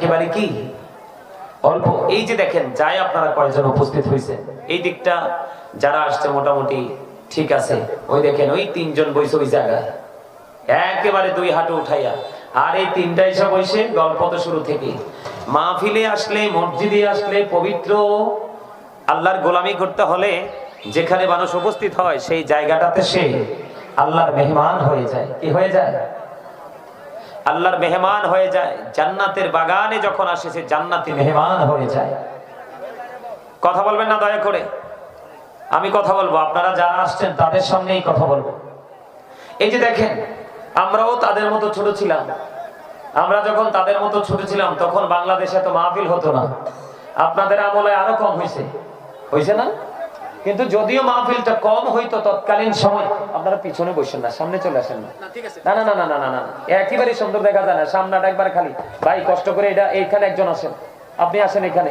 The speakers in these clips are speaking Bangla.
একেবারে কি? অল্প। এই যে দেখেন, যাই আপনারা কয়জন উপস্থিত হয়েছে এই দিকটা যারা আসছে মোটামুটি ঠিক আছে। ওই দেখেন, ওই তিনজন বইছে ওই জায়গায়। একেবারে দুই হাঁটু উঠাইয়া। আর এই তিনটা এসে বসে গল্প তো শুরু থেকে মাহফিলে আসলে, মসজিদে আসলে পবিত্র আল্লাহর গোলামি করতে হলে যেখানে মানুষ উপস্থিত হয়, সেই জায়গাটাতে সে আল্লাহর মেহমান হয়ে যায়। কি হয়ে যায়? আল্লাহর মেহমান হয়ে যায়, জান্নাতের বাগানে যখন আসে, সে জান্নাতি মেহমান হয়ে যায়। কথা বলবেন না দয়া করে? আমি কথা বলব, আপনারা যারা আসছেন, তাদের সামনেই কথা বলব। এই যে দেখেন, আমরাও তাদের মতো ছোট ছিলাম। আমরা যখন তাদের মতো ছোট ছিলাম, তখন বাংলাদেশে তো মাহফিল হতো না। আপনাদের আমলে আরও কম হয়েছে হয়েছে না? কিন্তু যদিও মাহফিলটা কম হইতো তৎকালীন সময় আপনারা পিছনে বসেন না সামনে চলে আসেন না না না না না না না একেবারে সুন্দর দেখা যায় না সামনাটা একবার খালি ভাই কষ্ট করে এটা এইখানে একজন আসেন আপনি আসেন এখানে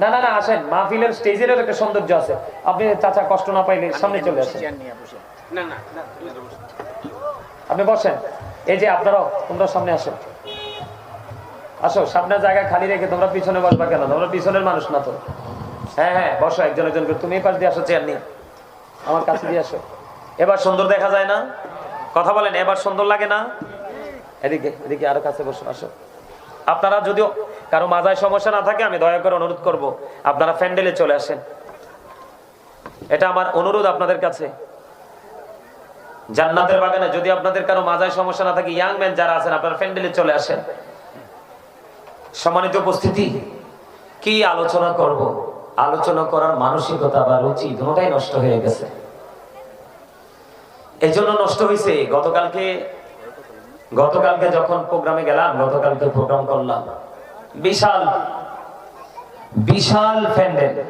না না না আসেন মাহফিলের স্টেজের একটা সৌন্দর্য আছে আপনি চাচা কষ্ট না পাইলে সামনে চলে আসেন আপনি বসেন এই যে আপনারাও তোমরা সামনে আসেন আসো সামনে জায়গা খালি রেখে তোমরা পিছনে বসবা কেন তোমরা পিছনের মানুষ না তো হ্যাঁ হ্যাঁ একজন একজন করে। দিয়ে আসো চেয়ার নিয়ে। আমার কাছে দিয়ে আসো। এবার সুন্দর দেখা যায় না? কথা বলেন, এবার সুন্দর লাগে না? এদিকে এদিকে কাছে আসো। আপনারা যদিও কারও মাজায় সমস্যা না থাকে, আমি দয়া করে অনুরোধ করব, আপনারা ফ্যান্ডেলে চলে আসেন। এটা আমার অনুরোধ আপনাদের কাছে। জান্নাতের বাগানে যদি আপনাদের কারও মাজায় সমস্যা না থাকে ইয়াং ম্যান যারা আছেন, আপনারা ফ্যান্ডেলে চলে আসেন। সম্মানিত উপস্থিতি, কি আলোচনা করব? আলোচনা করার মানসিকতা বা রুচি দুটাই নষ্ট হয়ে গেছে। এই জন্য নষ্ট হয়েছে। গতকালকে গতকালকে যখন প্রোগ্রামে গেলাম, গতকালকে প্রোগ্রাম করলাম। বিশাল বিশাল প্যান্ডেল।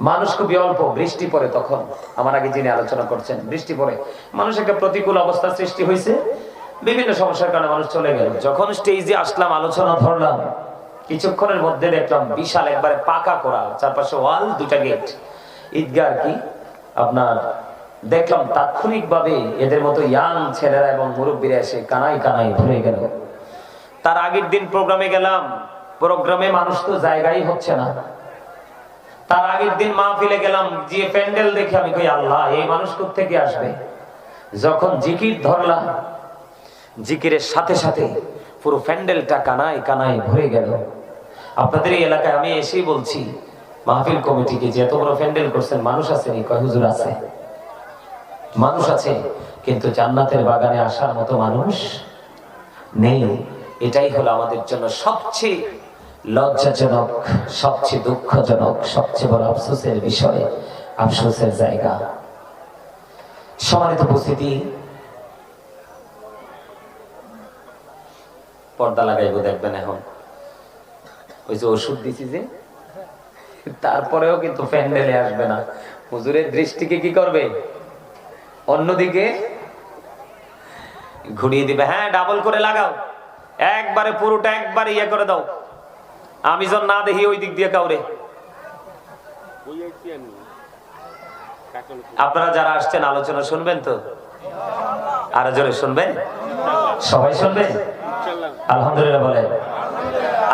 মানুষ খুবই অল্প, বৃষ্টি পড়ে তখন। আমার আগে যিনি আলোচনা করছেন, বৃষ্টি পড়ে। মানুষ একটা প্রতিকূল অবস্থা সৃষ্টি হয়েছে। বিভিন্ন সমস্যার কারণে মানুষ চলে গেল। যখন স্টেজে আসলাম, আলোচনা ধরলাম। কিছুক্ষণের মধ্যে দেখলাম বিশাল একবারে পাকা করা চারপাশে ওয়াল দুটা গেট। ঈদগাহ কি? আপনার দেখলাম তাৎক্ষণিক ভাবে এদের মতো ইয়াং ছেলেরা এবং মুরব্বীরা এসে কানাই কানাই ভরে গেল। তার আগের দিন প্রোগ্রামে গেলাম। প্রোগ্রামে মানুষ তো জায়গাই হচ্ছে না। তার আগের দিন মা মাহফিলে গেলাম যে প্যান্ডেল দেখে আমি কই, আল্লাহ, এই মানুষ থেকে আসবে? যখন জিকির ধরলাম, জিকিরের সাথে সাথে পুরো প্যান্ডেলটা কানায় কানায় ভরে গেল। আপনাদের এই এলাকায় আমি এসেই বলছি, মাহফিল কমিটিকে যে এত বড় প্যান্ডেল করছেন, মানুষ আছে নি? কয় হুজুর আছে? মানুষ আছে, কিন্তু জান্নাতের বাগানে আসার মতো মানুষ নেই। এটাই হলো আমাদের জন্য সবচেয়ে লজ্জাজনক, সবচেয়ে দুঃখজনক, সবচেয়ে বড় আফসোসের বিষয়, আফসোসের জায়গা। সমানিত উপস্থিতি, পর্দা লাগাইবো দেখবেন এখন। ওই যে ওষুধ দিছি যে, তারপরেও কিন্তু প্যান্ডেলে আসবে না। হুজুরের দৃষ্টিকে কি করবে? অন্যদিকে ঘুরিয়ে দিবে হ্যাঁ ডাবল করে লাগাও। একবারে পুরোটা একবারে ইয়ে করে দাও। আমি যখন না দেখি ওই দিক দিয়ে কাউরে। আপনারা যারা আসছেন, আলোচনা শুনবেন তো? আরও জোরে শুনবেন? সবাই শুনবেন? আলহামদুলিল্লাহ বলেন।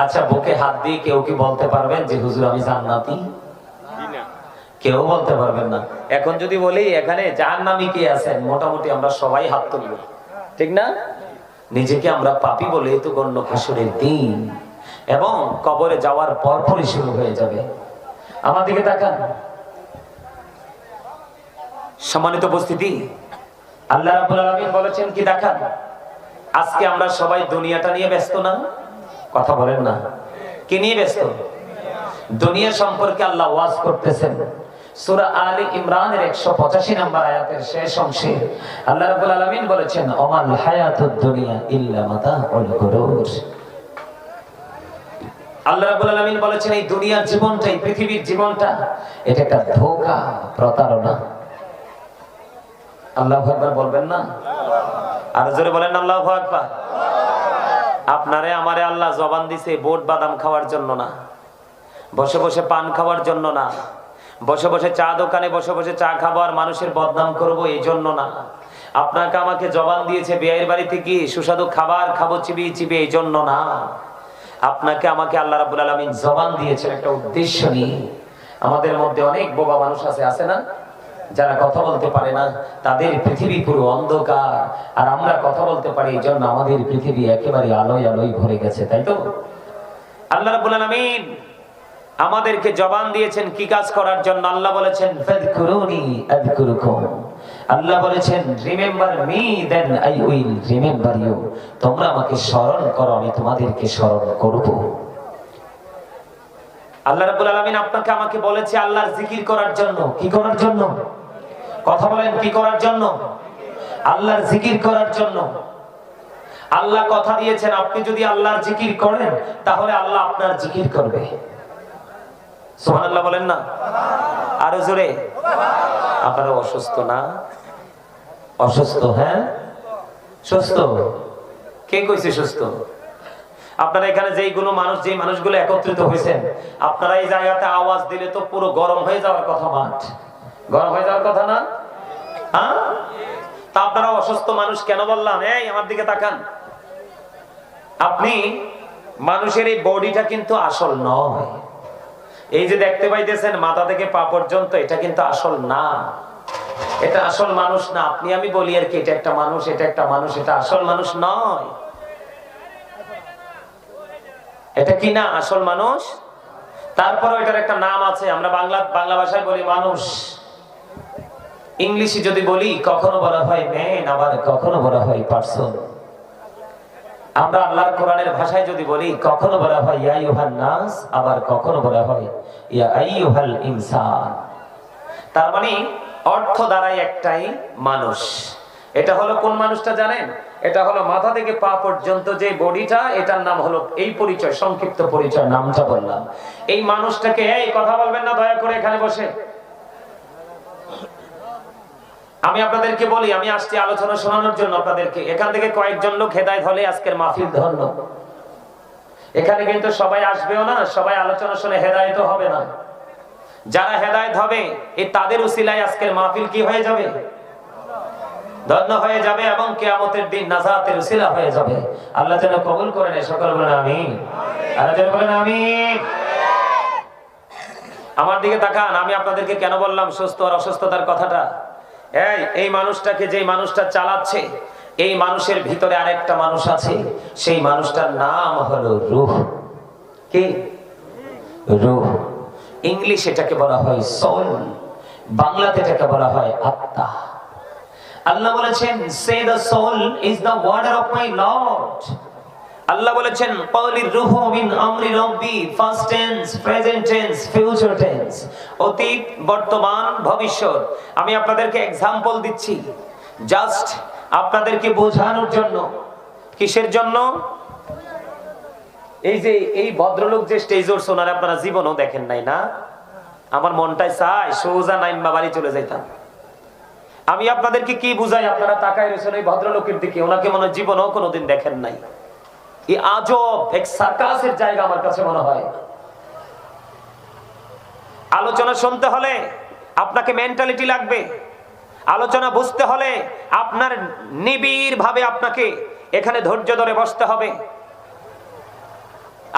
আচ্ছা বুকে হাত দিয়ে কেউ কি বলতে পারবেন যে হুজুর আমি জান্নাতি কেউ বলতে পারবেন না। এখন যদি বলি এখানে জাহান্নামী কে আছেন? মোটামুটি আমরা সবাই হাত তুলব। ঠিক না? নিজেকে আমরা পাপি বলে তো গণ্য হাসুরের দিন। এবং কবরে যাওয়ার পর পরই শুরু হয়ে যাবে। আমার দিকে তাকান। সম্মানিত উপস্থিতি আল্লাহ রাব্বুল আলামিন বলেছেন কি দেখান। আজকে আমরা সবাই দুনিয়াটা নিয়ে ব্যস্ত না? কথা বলেন না। কি নিয়ে ব্যস্ত? দুনিয়া সম্পর্কে আল্লাহ ওয়াজ করতেছেন। ইমরানের 185 নম্বর আয়াতের আল্লাহ বলেছেন দুনিয়া জীবনটা, এই পৃথিবীর জীবনটা, এটা একটা প্রতারণা। আল্লাহু বলবেন না? আর জোরে বলেন, আল্লাহু আকবার। আপনারে আমারে আল্লাহ জবান দিছে বোট বাদাম খাওয়ার জন্য না। বসে বসে পান খাওয়ার জন্য না। বসে বসে চা দোকানে বসে বসে চা খাব আর মানুষের বদনাম করব এই জন্য না। আপনাকে আমাকে জবান দিয়েছে, বিয়ের বাড়িতে কি সুস্বাদু খাবার খাব চিবি চিবি এই জন্য না। আপনাকে আমাকে আল্লাহ রাবুল আলমিন জবান দিয়েছেন একটা উদ্দেশ্য নিয়ে। আমাদের মধ্যে অনেক বোবা মানুষ আছে আছে না? যারা কথা বলতে পারে না, তাদের পৃথিবী পুরো অন্ধকার। আর আমরা কথা বলতে পারি, এই জন্য আমাদের পৃথিবী একেবারে আলোয় আলোয় ভরে গেছে, তাই তো? আল্লাহ রাব্বুল আলামিন আমাদেরকে জবান দিয়েছেন কি কাজ করার জন্য। আল্লাহ বলেছেন আল্লাহ বলেছেন, remember me then I will remember you. তোমরা আমাকে স্মরণ করো, আমি তোমাদেরকে স্মরণ করব। আল্লাহ রাব্বুল আলামিন আপনাকে আমাকে বলেছে আল্লাহর জিকির করার জন্য। কি করার জন্য? কথা বলেন, কি করার জন্য? আল্লাহর জিকির করার জন্য। আল্লাহ কথা দিয়েছেন, আপনি যদি আল্লাহর জিকির করেন, তাহলে আল্লাহ আপনার জিকির করবে। সুবহানাল্লাহ বলেন না? আরও জোরে। আপনারা অসুস্থ না? অসুস্থ হ্যাঁ? সুস্থ। কে কইছে সুস্থ? আপনারা এখানে যেইগুলো মানুষ, যেই মানুষগুলো একত্রিত হয়েছেন, আপনারা এই জায়গাতে আওয়াজ দিলে তো পুরো গরম হয়ে যাওয়ার কথা মাঠ গরম হয়ে যাওয়ার কথা না? হ্যাঁ? তা আপনারা অসুস্থ মানুষ কেন বললাম? এই, আমার দিকে তাকান। আপনি, মানুষের এই বডিটা কিন্তু আসল নয়। এই যে দেখতে পাইতেছেন, মাথা থেকে পা পর্যন্ত, এটা কিন্তু আসল না। এটা আসল মানুষ না। আপনি, আমি বলি আর কি, এটা একটা মানুষ, এটা একটা মানুষ, এটা আসল মানুষ নয়। এটা কি না? আসল মানুষ? তারপরে এটার একটা নাম আছে, আমরা বাংলা বাংলা ভাষায় বলি মানুষ। ইংলিশে যদি বলি, কখনো বলা হয় ম্যান আবার কখনো বলা হয় পার্সন আমরা আল্লাহর কোরআনের ভাষায় যদি বলি, কখনো বলা হয় ইয়া ইউহান নাস, আবার কখনো বলা হয় ইয়া আইয়ুহাল ইনসান। তার মানে অর্থ দ্বারাই একটাই মানুষ। এটা হলো কোন মানুষটা জানেন? এটা হলো মাথা থেকে পা পর্যন্ত যে বডিটা, এটার নাম হলো এই পরিচয়, সংক্ষিপ্ত পরিচয়, নামটা বললাম। এই মানুষটাকে, এই কথা বলবেন না, দয়া করে এখানে বসে। আমি আপনাদেরকে বলি, আমি আসছি আলোচনা শোনানোর জন্য আপনাদেরকে। এখান থেকে কয়েকজন লোক হেদায়ত হলে আজকের মাহফিল ধন্য। এখানে কিন্তু সবাই আসবেও না, সবাই আলোচনা শুনে হেদায়ত হবে না। যারা হেদায়ত হবে এই তাদের উসিলায় আজকের মাহফিল কি হয়ে যাবে? ধন্য হয়ে যাবে এবং কেয়ামতের দিন নাজাতের উসিলা হয়ে যাবে। আল্লাহ যেন কবুল সকল বলেন আমি বলেন আমি আমার দিকে তাকান, আমি আপনাদেরকে কেন বললাম সুস্থ আর অসুস্থতার কথাটা? এই এই মানুষটাকে যে মানুষটা চালাচ্ছে, এই মানুষের ভিতরে আরেকটা মানুষ আছে, সেই মানুষটার নাম হলো রূহ। কি? রূহ। ইংলিশ এটাকে বলা হয় সোল, বাংলাতে এটাকে বলা হয় আত্মা। আল্লাহ বলেছেন say the soul is the warder of my Lord Allah বলেছেন পাওলির রুহ মিন আমরি রব্বি first tense present tense future tense অতীত, বর্তমান, ভবিষ্যৎ। আমি আপনাদেরকে এক্সাম্পল দিচ্ছি জাস্ট আপনাদেরকে বোঝানোর জন্য। কিসের জন্য? এই যে, এই ভদ্রলোক যে স্টেজ ওর সোনার আপনারা জীবনও দেখেন নাই না? আমার মনটাই চায়, সোজা নাইম্বা বাড়ি চলে যাইতাম। আমি আপনাদেরকে কি বুঝাই? আপনারা তাকায় রয়েছেন এই ভদ্রলোকের দিকে। ওনাকে মনে হয় জীবনেও কোনোদিন দেখেন নাই। এই আজব, এক সার্কাসের জায়গা আমার কাছে মনে হয়। আলোচনা শুনতে হলে আপনাকে মেন্টালিটি লাগবে। আলোচনা বুঝতে হলে আপনার নিবিড় ভাবে আপনাকে এখানে ধৈর্য ধরে বসতে হবে।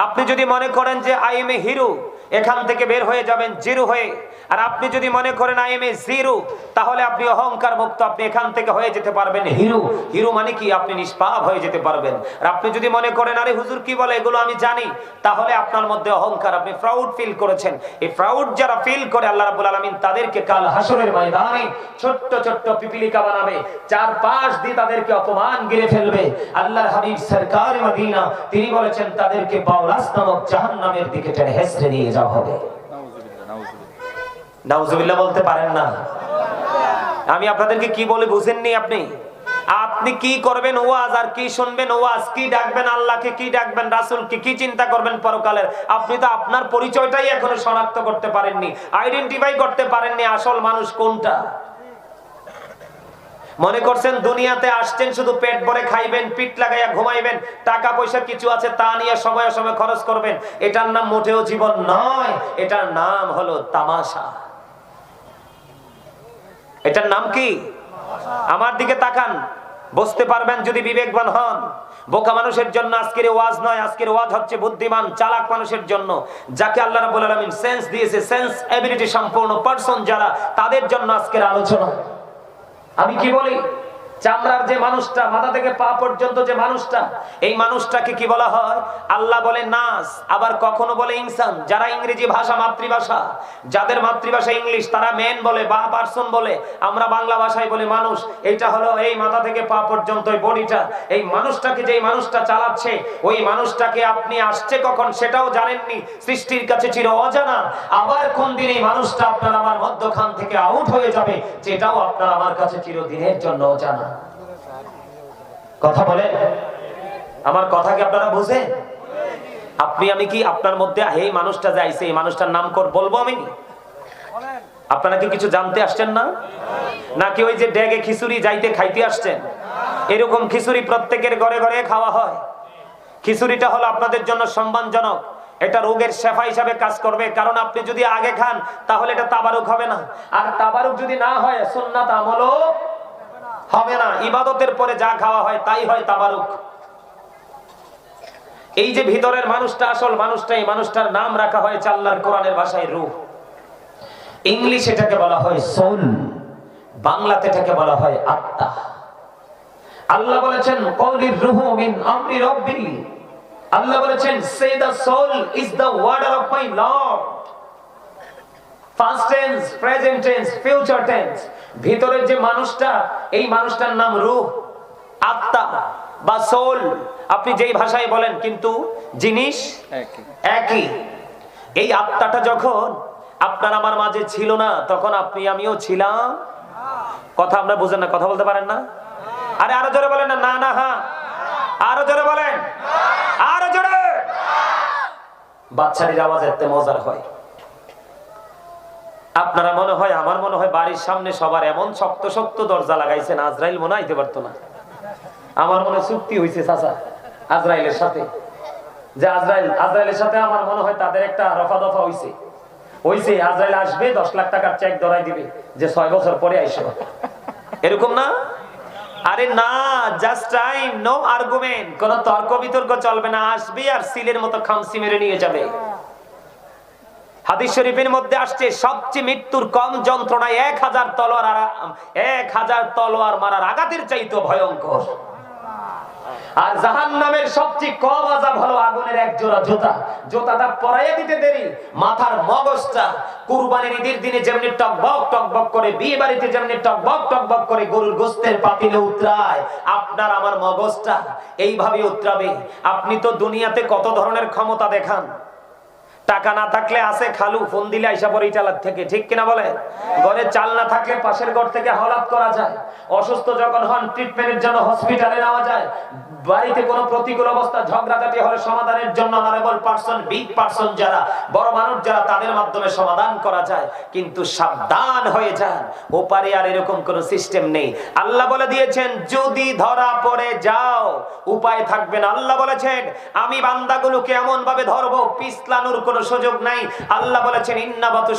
আপনি যদি মনে করেন যে আই এম এ হিরো এখান থেকে বের হয়ে যাবেন, জিরো হয়ে। আর আপনি যদি মনে করেন আই এম এ জিরো তাহলে আপনি অহংকার মুক্ত, আপনি এখান থেকে হয়ে যেতে পারবেন। হিরো হিরো মানে কি? আপনি নিষ্পাপ হয়ে যেতে পারবেন। আর আপনি যদি মনে করেন, আরে হুজুর, কি বলে? এগুলো আমি জানি। তাহলে আপনার মধ্যে অহংকার। আপনি প্রাউড ফিল করেছেন। এই প্রাউড যারা ফিল করে, আল্লাহ রাব্বুল আলামিন তাদেরকে কাল হাসরের ময়দানে ছোট্ট ছোট্ট পিপিলিকা বানাবে। চার পাশ দিয়ে তাদেরকে অপমান গিরে ফেলবে। আল্লাহর হাবিব সরকার মদিনা, তিনি বলেছেন, তাদেরকে বাউলাস নামক জাহান্নামের দিকে টেনে হেসড়ে নিয়ে যাওয়া হবে। নাউজুবিল্লাহ বলতে পারেন না। আমি আপনাদেরকে কি বলে বুঝেননি আপনি? আপনি কি করবেন ওয়াজ আর কি শুনবেন ওয়াজ? কি ডাকবেন আল্লাহকে, কি ডাকবেন রাসূলকে, কি চিন্তা করবেন পরকালের? আপনি তো আপনার পরিচয়টাই এখনও শনাক্ত করতে পারেননি, আইডেন্টিফাই করতে পারেননি আসল মানুষ কোনটা? মনে করছেন দুনিয়াতে আসছেন, শুধু পেট ভরে খাইবেন, পিঠ লাগাইয়া ঘুমাইবেন, টাকা পয়সা কিছু আছে তা নিয়ে সময় সময় খরচ করবেন। এটার নাম মোটেও জীবন নয়, এটার নাম হলো তামাশা। এটার নাম কি? আমার দিকে তাকান, বুঝতে পারবেন যদি বিবেকবান হন। বোকা মানুষের জন্য আজকের ওয়াজ নয়, আজকের ওয়াজ হচ্ছে বুদ্ধিমান, চালাক মানুষের জন্য। যাকে আল্লাহ রাব্বুল আলামিন সেন্স দিয়েছে সেন্স এবিলিটি সম্পূর্ণ পারসন যারা, তাদের জন্য আজকের আলোচনা। আমি কি বলি? চামড়ার যে মানুষটা, মাথা থেকে পা পর্যন্ত যে মানুষটা, এই মানুষটাকে কি বলা হয়? আল্লাহ বলে নাস আবার কখনো বলে ইনসান। যারা ইংরেজি ভাষা মাতৃভাষা, যাদের মাতৃভাষা ইংলিশ, তারা মেন বলে, বা পার্সন বলে, আমরা বাংলা ভাষায় বলি মানুষ। এইটা হলো এই মাথা থেকে পা পর্যন্ত, এই বডিটা। এই মানুষটাকে যে মানুষটা চালাচ্ছে, ওই মানুষটাকে আপনি আসছে কখন সেটাও জানেননি। সৃষ্টির কাছে চির অজানা। আবার কোন দিন এই মানুষটা আপনার আমার মধ্যখান থেকে আউট হয়ে যাবে, যেটাও আপনার আমার কাছে চিরদিনের জন্য অজানা। কথা বলে আমার কথা কি আপনারা বুঝেন? আপনি, আমি কি আপনার মধ্যে এই মানুষটা যাইছে এই মানুষটার নাম কর বলব আমি? আপনারা কি কিছু জানতে আসছেন না? নাকি ওই যে ড্যাগে খিচুড়ি যাইতে খাইতে আসছেন? এরকম খিচুড়ি প্রত্যেকের ঘরে ঘরে খাওয়া হয়। খিচুড়িটা হলো আপনাদের জন্য সম্মানজনক। এটা রোগের শেফা হিসাবে কাজ করবে। কারণ আপনি যদি আগে খান, তাহলে এটা তাবারুক হবে না। আর তাবারুক যদি না হয়, সুন্নাত আমলও হবে না। ইবাদতের পরে যা খাওয়া হয় তাই হয় তাবারুক। এই যে ভিতরের মানুষটা, আসল মানুষটা, এই মানুষটার নাম রাখা হয় আল্লাহর কোরআনের ভাষায় রূহ। ইংলিশ এটাকে বলা হয় সোল, বাংলাতে এটাকে বলা হয় আত্মা। আল্লাহ বলেছেন, কওলির রূহ মিন আমরি রাব্বি। আল্লাহ বলেছেন say the soul is the warder of my Lord first tense present tense future tense ভিতরের যে মানুষটা এই মানুষটার নাম রূহ আত্মা বা সোল আপনি যেই ভাষায় বলেন কিন্তু জিনিস একই। এই আত্মাটা যখন আপনার আমার মাঝে ছিল না তখন আপনি আমিও ছিলাম। কথা আমরা বুঝেন না কথা বলতে পারেন না? আরে আরও জোরে বলেন না না না হ্যাঁ আরও জোরে বলেন। আরও জোরে। বাচ্চাটির আওয়াজ এত মজার হয়। আপনারা মনে হয়, আমার মনে হয় বাড়ির সামনে সবার এমন শক্ত শক্ত দরজা লাগাইছেন, আজরাইল মনে আইতে পারতো না। আমার মনে চুক্তি হয়েছে চাচা, আজরাইলের সাথে। যে আজরাইল, আজরাইলের সাথে আমার মনে হয় তাদের একটা রফা দফা হইছে। হইছে, আজরাইল আসবে, দশ লাখ টাকার চেক ধরাই দিবে, যে ছয় বছর পরে আইসো। এরকম না? আরে না জাস্ট টাইম নো আর্গুমেন্ট কোন তর্ক বিতর্ক চলবে না, আসবে আর সিলের মতো খামসি মেরে নিয়ে যাবে। হাদিস শরীফের মধ্যে আসছে, সবচেয়ে মৃত্যুর কম যন্ত্রণায় এক হাজার তলোয়ার এক হাজার তলোয়ার মারার আঘাতের চাইতো ভয়ঙ্কর। আর জাহান নামের সবচেয়ে কম আজাব হলো আগুনের এক জোড়া জোতা। জোতাটা পরাইয়া দিতে দেরি, মাথার মগজটা কুরবানির ঈদের দিনে যেমনি টকবক টকবক করে, বিয়ে বাড়িতে যেমনি টকবক টকবক করে গরুর গোস্তের পাতিলে উতরায়, আপনার আমার মগজটা এইভাবে উতরাবে। আপনি তো দুনিয়াতে কত ধরনের ক্ষমতা দেখান? টাকা না থাকলে আছে, খালু, ফোন দিলে আইসা পরে চালার থেকে, ঠিক কিনা বলে? ঘরে চাল না থাকলে পাশের ঘর থেকে হলাপ করা যায়। অসুস্থ যখন হন ট্রিটমেন্টের জন্য হসপিটালে নেওয়া যায়। বাড়িতে কোনো প্রতিকূল অবস্থা, ঝগড়াঝাটি হলে সমাধানের জন্য অনারেবল পার্সন বিগ পার্সন যারা, বড় মানুষ যারা, তাদের মাধ্যমে সমাধান করা যায়। কিন্তু সাবধান হয়ে যান। ওপারে আর এরকম কোনো সিস্টেম নেই। আল্লাহ বলে দিয়েছেন, যদি ধরা পড়ে যাও। উপায় থাকবে না। আল্লাহ বলেছেন, আমি বান্দাগুলোকে এমন ভাবে ধরবো, পিছলানোর কোনো সুযোগ নাই। আল্লাহ বলেছেন ইন্নাবাতু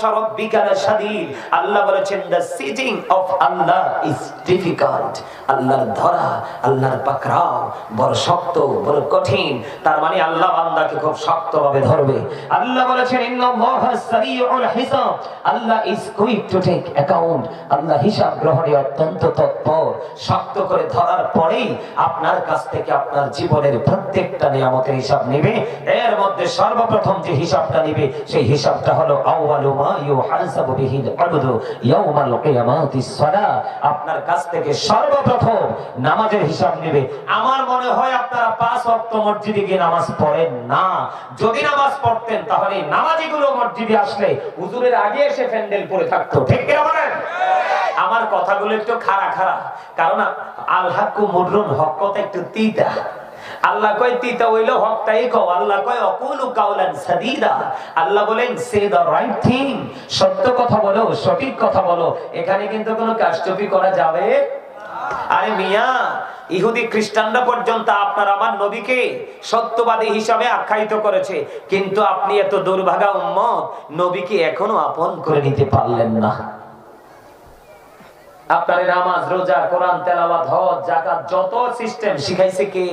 লাশাদীদ। আল্লাহ বলেছেন the seizing of Allah is difficult. আল্লাহর ধরা, আল্লাহর পাকড়াও বড় শক্ত, বড় কঠিন। তার মানে আল্লাহ বান্দাকে খুব শক্তভাবে ধরবে। আল্লাহ বলেছেন হিসাব। Allah is quick to take account Allah হিসাব গ্রহণে অত্যন্ত তৎপর। শক্ত করে ধরার পরেই আপনার কাছ থেকে আপনার জীবনের প্রত্যেকটা নিয়ামতের হিসাব নেবে। এর মধ্যে সর্বপ্রথম যে হিসাবটা নিবে, সেই হিসাবটা হলো আউয়ালু মা ইউহাসাবু বিহিল আবদু ইয়াউমাল কিয়ামাতিস সালাহ। আপনার কাছ থেকে সর্বপ্রথম নামাজের হিসাব নেবে। আমার মনে হয় আপনারা পাঁচ ওয়াক্ত মসজিদে গিয়ে নামাজ পড়েন না। যদি নামাজ পড়তেন, তাহলে নামাজিগুলো মসজিদে আসলে হুজুরের আগে এসে প্যান্ডেল পরে থাকতো। ঠিক কিনা বলেন? আমার কথাগুলো একটু খাড়া খাড়া। কারণ আল হাক্কু মুররুন, হক কথা একটু তিতা। আল্লাহ কয়, তিতা হইল হকটাই কও। আল্লাহ কয়, অকুলু কাউলান সাদিদা। আল্লাহ বলেন, সে দা রাইট থিং। সত্য কথা বলো, সঠিক কথা বলো। এখানে কিন্তু কোনো কারচুপি করা যাবে আরে মিয়া, ইহুদি খ্রিস্টানরা পর্যন্ত আপনার আমার নবীকে সত্যবাদী হিসাবে আখ্যায়িত করেছে। কিন্তু আপনি এত দুর্ভাগা উম্মত, নবীকে এখনও আপন করে নিতে পারলেন না। আপনার নামাজ, রোজা, কোরআন হজ জাকাত যত সিস্টেম শিখাইছে কে?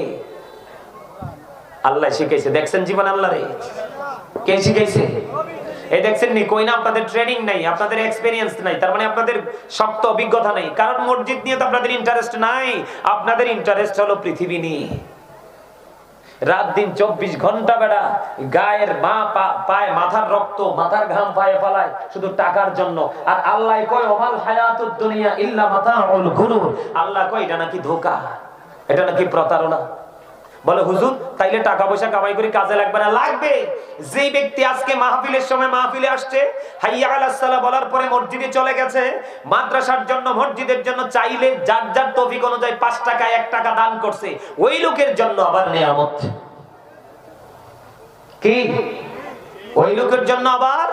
আল্লাহ শিখাইছে। দেখছেন জীবন আল্লাহ রে কে শিখাইছে? এই দেখছেন নি কই না আপনাদের ট্রেনিং নাই, আপনাদের এক্সপেরিয়েন্স নাই, তার মানে আপনাদের শক্ত অভিজ্ঞতা নাই, কারণ মসজিদ নিয়ে তো আপনাদের ইন্টারেস্ট নাই, আপনাদের ইন্টারেস্ট হলো পৃথিবী নিয়ে। রাত দিন চব্বিশ ঘণ্টা বেড়া, গায়ের মা পায় মাথার রক্ত, মাথার ঘাম পায়ে ফলায়, শুধু টাকার জন্য। আর আল্লাহ কয়, ওমাল হায়াতুদ দুনিয়া ইল্লা মাতাউল গুরুর। আল্লাহ কয়, এটা নাকি ধোকা, এটা নাকি প্রতারণা। বলে, হুজুর, তাইলে টাকা পয়সা কামাই করে কাজে লাগবে না, লাগবে। যেই ব্যক্তি আজকে মাহফিলের সময় মাহফিলে আসছে, হাইয়া আলাস বলার পরে মসজিদে চলে গেছে। মাদ্রাসার জন্য, মসজিদের জন্য চাইলে যার যার তৌফিক অনুযায়ী পাঁচ টাকা, এক টাকা দান করছে, ওই লোকের জন্য আবার নিয়ামত। কি? ওই লোকের জন্য আবার?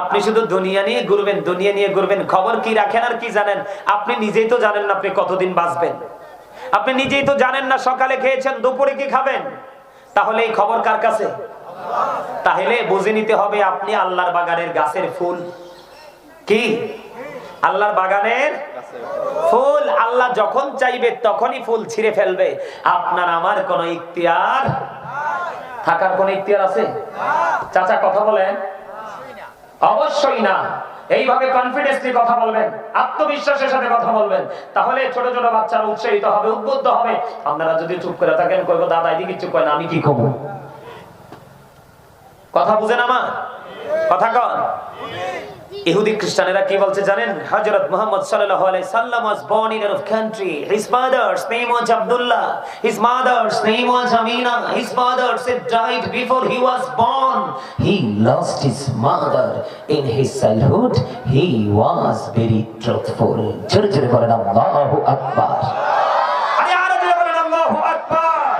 আপনি শুধু দুনিয়া নিয়ে ঘুরবেন, দুনিয়া নিয়ে ঘুরবেন, খবর কি রাখেন আর কি জানেন? আপনি নিজেই তো জানেন না আপনি কতদিন বাঁচবেন। আপনি নিজেই তো জানেন না সকালে খেয়েছেন, দুপুরে কি খাবেন? তাহলে এই খবর কার কাছে? তাহলে বুঝে নিতে হবে আপনি আল্লাহর বাগানের গাছের ফুল। কি? আল্লাহর বাগানের ফুল। আল্লাহ যখন চাইবে তখনই ফুল ছিঁড়ে ফেলবে। আপনার আমার কোন ইখতিয়ার থাকার কোন ইখতিয়ার আছে? চাচা, কথা বলেন? অবশ্যই না। এইভাবে কনফিডেন্সলি কথা বলবেন, আত্মবিশ্বাসের সাথে কথা বলবেন, তাহলে ছোট ছোট বাচ্চারা উৎসাহিত হবে, উদ্বুদ্ধ হবে। আপনারা যদি চুপ করে থাকেন, কইবো, দাদা, এদিকে চুপ করেন, আমি কি কমু কথা বুঝেন আমার? কথা কন? ইহুদি খ্রিস্টানেরা কি বলছে জানেন হযরত মুহাম্মদ সাল্লাল্লাহু আলাইহি সাল্লাম was born in a country his father's name was Abdullah his mother's name was Amina his father said died before he was born he lost his mother in his childhood he was very truthful জোরে জোরে বলেন আল্লাহু আকবার আরে আরও জোরে বলেন আল্লাহু আকবার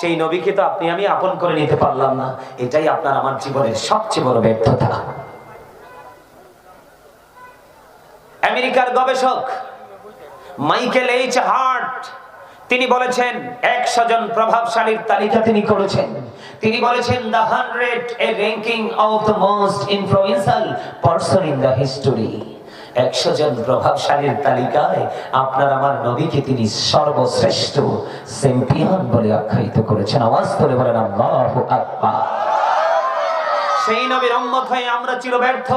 সেই নবীকে তো আপনি, আমি আপন করে নিতে পারলাম না। এটাই আপনার আমার জীবনের সবচেয়ে বড় ব্যর্থতা। আমেরিকার গবেষক মাইকেল এইচ হার্ট, তিনি বলেছেন, একশো জন প্রভাবশালীর তালিকা তিনি করেছেন। তিনি বলেছেন the hundred a ranking of the most influential person in the history একশো জন প্রভাবশালীর তালিকায় আপনার আমার নবীকে তিনি সর্বশ্রেষ্ঠ চ্যাম্পিয়ন বলে আখ্যায়িত করেছেন। আওয়াজ করে বলেন, আল্লাহু আকবার। সেই নবীর উম্মত হয়ে আমরা চিরব্যর্থ।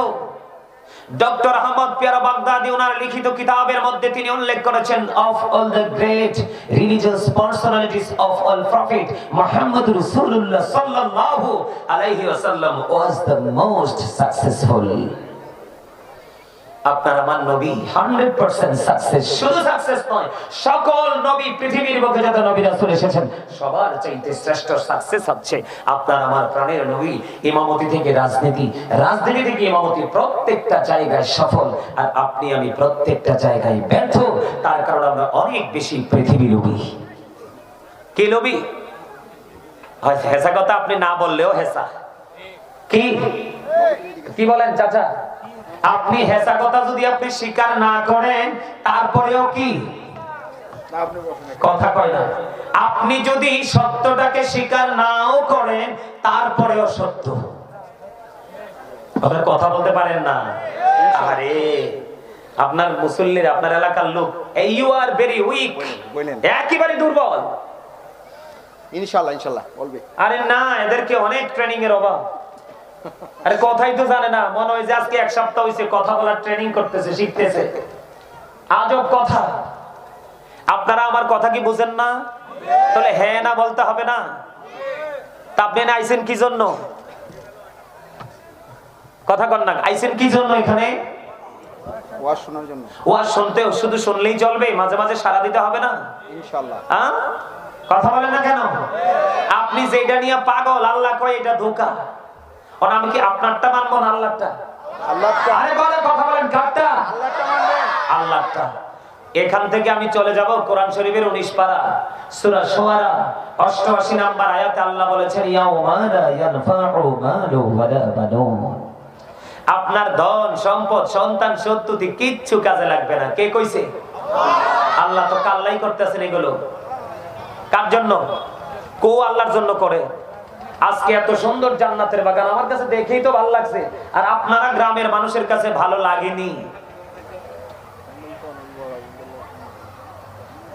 ডক্টর আহমদ পিয়ারা বাগদাদি, ওনার লিখিত কিতাবের মধ্যে তিনি উল্লেখ করেছেন of all the great religious personalities of all prophet Muhammad রাসূলুল্লাহ সাল্লাল্লাহু আলাইহি ওয়াসাল্লাম ওয়াজ দ্য মোস্ট সাকসেসফুল আপনার আমার নবী হান্ড্রেড পার্সেন্ট সাকসেস শুধু সাকসেস নয়, সকল নবী পৃথিবীর বুকে যত নবী রাসূল এসেছেন, সবার চাইতে শ্রেষ্ঠ সাকসেস হচ্ছে আপনার আমার প্রাণের নবী, ইমামতি থেকে রাজনীতি রাজনীতি থেকে ইমামতি, প্রত্যেকটা জায়গায় সফল। আর আপনি, আমি প্রত্যেকটা জায়গায় ব্যর্থ, তার কারণ আমরা অনেক বেশি পৃথিবী লোভী। কি হয় হেসা কথা আপনি না বললেও হেসা। কি? কি বলেন, চাচা? আপনি হেসা কথা যদি আপনি স্বীকার না করেন তারপরেও কি? কথা কয় না। আপনি যদি সত্যটাকে স্বীকার নাও করেন তারপরেও সত্য। কথা বলতে পারেন না। আরে আপনার মুসল্লির আপনার এলাকার লোক ইউ আর ভেরি উইক। একেবারে দুর্বল। ইনশাল্লাহ ইনশাল্লাহ বলবে। আরে না এদেরকে অনেক ট্রেনিং এর অভাব। আরে কথাই তো জানে না মনে হয় যে আজকে এক সপ্তাহ হয়েছে কথা বলার ট্রেনিং করতেছে শিখতেছে। আজব কথা। আপনারা আমার কথা কি বুঝেন না? তাহলে হ্যাঁ না বলতে হবে না? তা আপনি আইসেন কি জন্য? কথা কন না আইসেন কি জন্য এখানে? ওয়াজ শোনার জন্য। ওয়াজ শুনতেও শুধু শুনলেই চলবে মাঝে মাঝে সারা দিতে হবে না? ইনশাল্লাহ আ? কথা বলেন না কেন? আপনি যেটা নিয়ে পাগল আল্লাহ কয় এটা ধোকা। ওর আমি কি আপনারটা মানবো না আল্লাহটা আল্লাহ আরে বলে কথা বলেন কারটা? আল্লাহটা এখান থেকে আমি চলে যাব কোরআন শরীফের উনিশ পারা সূরা শুআরা 88 নাম্বার আয়াতে আল্লাহ বলেছেন আপনার ধন সম্পদ সন্তান সন্ততি কিচ্ছু কাজে লাগবে না। কে কইছে? আল্লাহ তো কাল্লাই করতেছেন এগুলো। কার জন্য? কো আল্লাহর জন্য করে। আজকে এত সুন্দর জান্নাতের বাগান আমার কাছে দেখেই তো ভালো লাগছে। আর আপনারা গ্রামের মানুষের কাছে ভালো লাগেনি?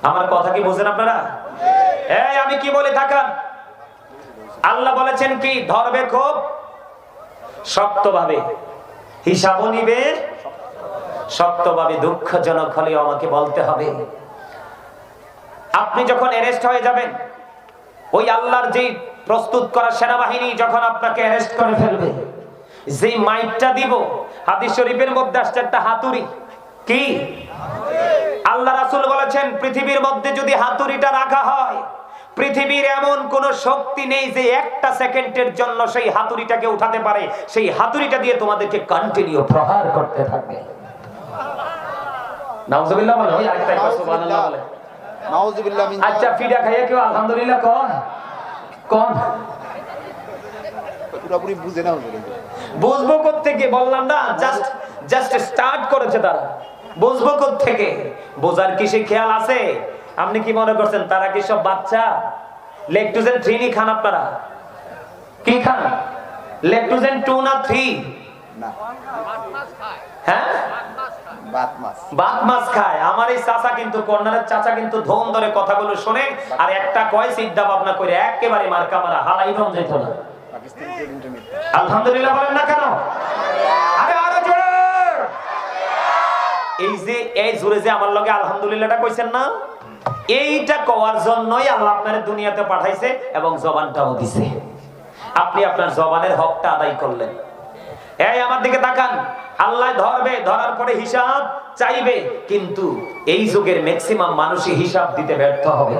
আমার কথা কি বোঝেন আপনারা? এই, আমি কি বলে থাকান আল্লাহ বলেছেন কি, ধরবে খুব শক্তভাবে। হিসাব নিবে, শক্তভাবে দুঃখজনক হলে আমাকে বলতে হবে। আপনি যখন অ্যারেস্ট হয়ে যাবেন, ওই আল্লাহর যে প্রস্তুত করা সেনাবাহিনী যখন আপনাকে অ্যারেস্ট করে ফেলবে যে মাইকটা দিব হাদিস শরীফের মধ্যে আসছে একটা হাতুড়ি। কি? আল্লাহ রাসূল বলেছেন পৃথিবীর মধ্যে যদি হাতুড়িটা রাখা হয় পৃথিবীর এমন কোন শক্তি নেই যে একটা সেকেন্ডের জন্য সেই হাতুড়িটাকে উঠাতে পারে। সেই হাতুড়িটা দিয়ে তোমাদেরকে কন্টিনিউ প্রহার করতে থাকবে। নাউজুবিল্লাহ বলে ওই আরেকটা সুবহানাল্লাহ বলে। নাউজুবিল্লাহ আচ্ছা ফিডা খাইয়ে কেউ আলহামদুলিল্লাহ কোন কোন পুরোপুরি বুঝে না বুঝব থেকে বললাম না জাস্ট জাস্ট স্টার্ট করেছে তারা। বুঝব থেকে বোঝার কি সে খেয়াল আছে? আপনি কি মনে করছেন তারা কি সব বাচ্চা? লেকটুজেন থ্রি নি খান আপনারা। কি খান? লেকটুজেন টু না থ্রি না। হ্যাঁ? বাত মাছ। খায়। আমার এই চাচা কিন্তু কর্নারের চাচা কিন্তু ধোম ধরে কথাগুলো শুনে। আর একটা কয় চিন্তা ভাবনা করে একেবারে মার্কা মারা হালাই রম যেত না। পাকিস্তান প্রেসিডেন্টের মিত্র আলহামদুলিল্লাহ বলেন না কেন? আরে আরও জোরে! এই যে এই জোরে যে আমার লগে আলহামদুলিল্লাহটা কইছেন না? এইটা কওয়ার জন্যই আল্লাহ আপনার দুনিয়াতে পাঠাইছে এবং জবানটাও দিছে। আপনি আপনার জবানের হকটা আদায় করলেন। এই আমার দিকে তাকান। আল্লাহ ধরবে ধরার পরে হিসাব চাইবে। কিন্তু এই যুগের ম্যাক্সিমাম মানুষই হিসাব দিতে ব্যর্থ হবে।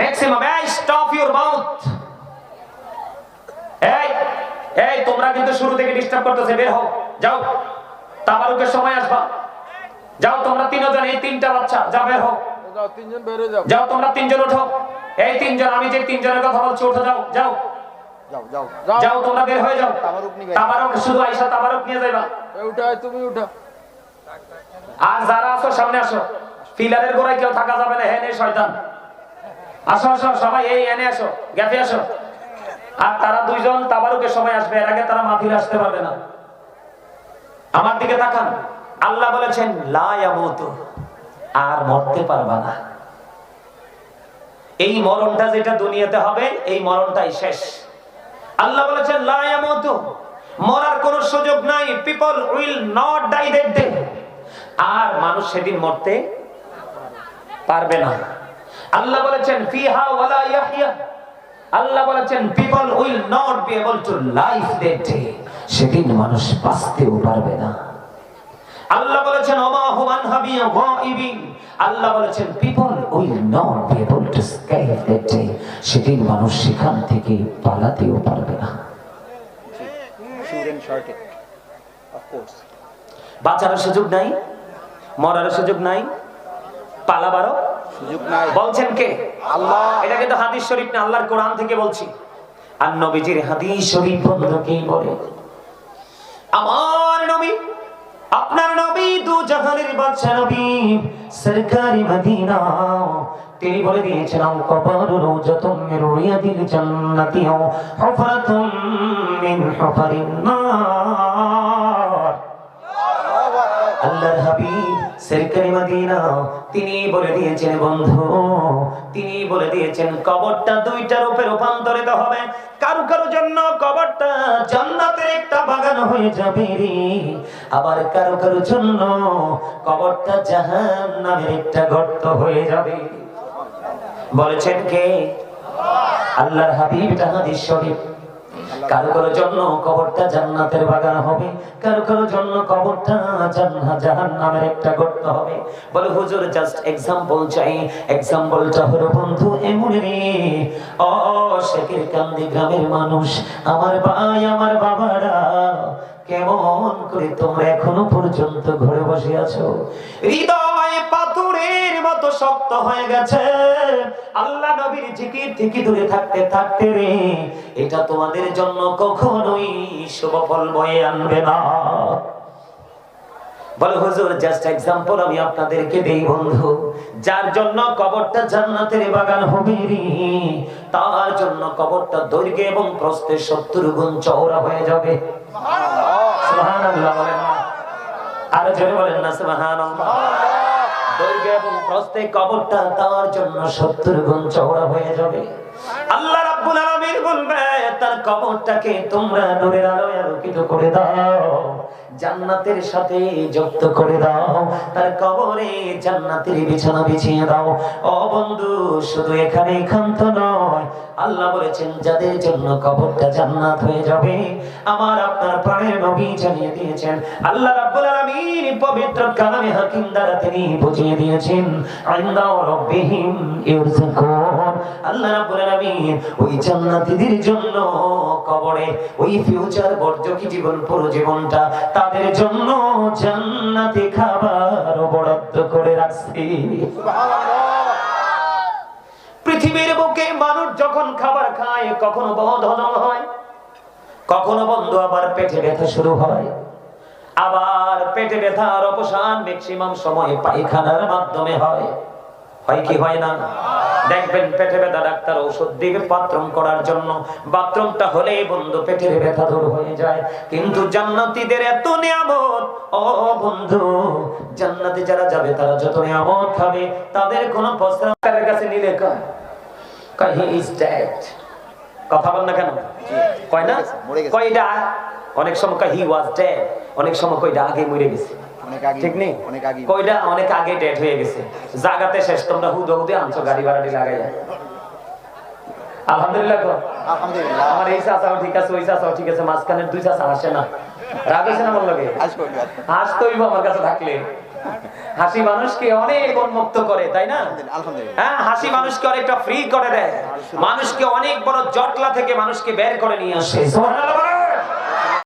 ম্যাক্সিমাম এই স্টপ ইউর মাউথ এই এই তোমরা কিন্তু শুরু থেকে ডিস্টার্ব করতেছে বের হও যাও। তাবারুকের সময় আসবা। যাও তোমরা তিনজন এই তিনটা বাচ্চা যাও বের হও। যাও তিনজন বের হয়ে যাও। যাও তোমরা তিনজন ওঠো। এই তিনজন আমি যে তিনজনের কথা বলছি ওঠো যাও যাও। যাও যাও। যাও তোমরা বের হয়ে যাও। তাবারুক নিবে। তাবারুক শুধু আইসা তাবারুক নিয়ে যাইবা। উঠা তুমি উঠা। আর যারা আসো সামনে আসো। পিলারের গোড়ায় কেউ থাকা যাবে না শয়তান। আসো আসো সবাই এই এনে আসো গ্যাপে আসো। আর তারা দুইজন তাবারুকের সময় আসবে এর আগে তারা মাফির আসতে পারবে না। আমার দিকে তাকান। আল্লাহ বলেছেন আর মরতে পারবা না। এই মরণটা যেটা দুনিয়াতে হবে এই মরণটাই শেষ। আল্লাহ বলেছেন, লা ইয়ামুতু। মরার কোনো সুযোগ নাই। People will not die that day আর মানুষ সেদিন মরতে পারবে না। আল্লাহ বলেছেন, ফিহা ওয়ালা ইয়াহইয়া। আল্লাহ বলেছেন people will not be able to life that day সেদিন মানুষ বাঁচতেও পারবে না। আল্লাহ বলেছেন, ওমা হুমান হাবিয়া গাইবিন আল্লাহ বলেছেন people will not be able to escape that day সেদিন মানুষ সেখান থেকে পালাতেও পারবে না। বাঁচার সুযোগ নাই মরার সুযোগ নাই পালাবারও সুযোগ নাই। বলছেন কে? আল্লাহ। এটা কিন্তু হাদিস শরীফ না আল্লাহর কোরআন থেকে বলছি। আর নবীজির হাদিস শরীফ বন্ধুকে বলে? আমার নবী আপনার নবী দু জাহানের বাদশা নবী সরকারি মদিনা। তিনি বলে দিয়েছেন আও কবর রওজাতুম মিন রিয়াদিল জান্নাতি হুফরাতুম মিন হুফারিন নার। আল্লাহর হাবিব সরকারি মদিনা। তিনি বলে দিয়েছেন, বন্ধু, তিনি বলে দিয়েছেন, কবরটা দুইটা রূপে রূপান্তরিত হবে। কারও কারও জন্য কবরটা জান্নাতের একটা বাগান হয়ে যাবে রে। আবার কারও কারও জন্য কবরটা জাহান্নামের একটা গর্ত হয়ে যাবে। বলেছেন কে? আল্লাহর হাবিব হাদিস শরীফ কারও কারও জন্য কবরটা জান্নাতের বাগান হবে কারও কারও জন্য কবরটা জাহান্নামের একটা গর্ত হবে। বলে হুজুর জাস্ট এক্সাম্পল চাই। এক্সাম্পলটা হলো বন্ধু এমন রে। ও শেখের কান্দি গ্রামের মানুষ আমার ভাই আমার বাবারা কেমন করে তোমরা এখনও পর্যন্ত ঘরে বসে আছো? হৃদয় পাথরের মতো শক্ত হয়ে গেছে। আল্লাহ নবীর জিকির থেকে দূরে থাকতে থাকতে রে এটা তোমাদের জন্য কখনোই শুভ ফল বয়ে আনবে না। বলে হুজুর জাস্ট এক্সাম্পল আমি আপনাদেরকে দেই বন্ধু। যার জন্য কবরটা জান্নাতের বাগান হবে তার জন্য কবরটা দৈর্ঘ্য এবং প্রস্থে সত্তর গুণ চওড়া হয়ে যাবে। সুবহানাল্লাহ বলেন না। আরও জোরে বলেন না সুবহানাল্লাহ। দৈর্ঘ্য এবং প্রস্থে কবরটা তার জন্য সত্তর গুণ চওড়া হয়ে যাবে। আল্লাহ রাব্বুল আলামিন বলবে, তার কবরটাকে তোমরা নূরের আলোয় আলোকিত করে দাও, জান্নাতের সাথে যুক্ত করে দাও, তার কবরে জান্নাতের বিছানা বিছিয়ে দাও। ও বন্ধু, শুধু এখানে খান্ত নয় আল্লাহ বলেছেন, যাদের জন্য কবরটা জান্নাত হয়ে যাবে, আমার আপনার প্রাণের নবী জানিয়ে দিয়েছেন। আল্লাহ রাব্বুল আলামিন পবিত্র কালামে হাকিম দ্বারা তিনি বুঝিয়ে দিয়েছেন, আইন্দা রাব্বিহিম ইরযাকুন আল্লাহ রাব্বুল আলামিন ওই জান্নাতীদের জন্য কবরে, ওই ফিউচার বর্জকি জীবন, পুরো জীবনটা তাদের জন্য জান্নাতে খাবার বরাদ্দ করে রাখছি। পৃথিবীর বুকে মানুষ যখন খাবার খায়, কখনো বধ হজম হয় কখনো বন্ধু আবার পেটে ব্যথা শুরু হয়। আবার পেটে ব্যথার অবসান ম্যাক্সিমাম সময় পায়খানার মাধ্যমে হয়। হয় কি হয় না? দেখবেন পেটে ব্যথা ডাক্তার ঔষধ দিবে বাথরুম করার জন্য। বাথরুমটা হলেই বন্ধু পেটের ব্যথা দূর হয়ে যায়। কিন্তু জান্নাতীদের এত নিয়ামত ও বন্ধু জান্নাতে যারা যাবে তারা যত নিয়ামত খাবে তাদের কোনো প্রস্তাবের কাছে নিলে কয় কয় হি ইজ ডেড। কথা বল না কেন? কয় না? কয় এটা অনেক সময় কয় হি ওয়াজ ডেড। অনেক সময় কয়টা আগে মরে গেছে। ঠিক নেই? অনেক আগে কয়টা? অনেক আগে ডেট হয়ে গেছে। জাগাতে শেষ তোমরা হুদ হুদে আনছো গাড়ি ভাড়াটি লাগাইয়া আলহামদুলিল্লাহ আলহামদুলিল্লাহ। আমার এই চাচাও ঠিক আছে ওই চাচাও ঠিক আছে মাঝখানের দুই চাচা হাসে না। রাগ হয়েছে না আমার লগে? আসব আমার কাছে থাকলে। হাসি মানুষকে অনেক উন্মুক্ত করে তাই না? হ্যাঁ হাসি মানুষকে অনেকটা ফ্রি করে দেয়। মানুষকে অনেক বড় জটলা থেকে মানুষকে বের করে নিয়ে আসে।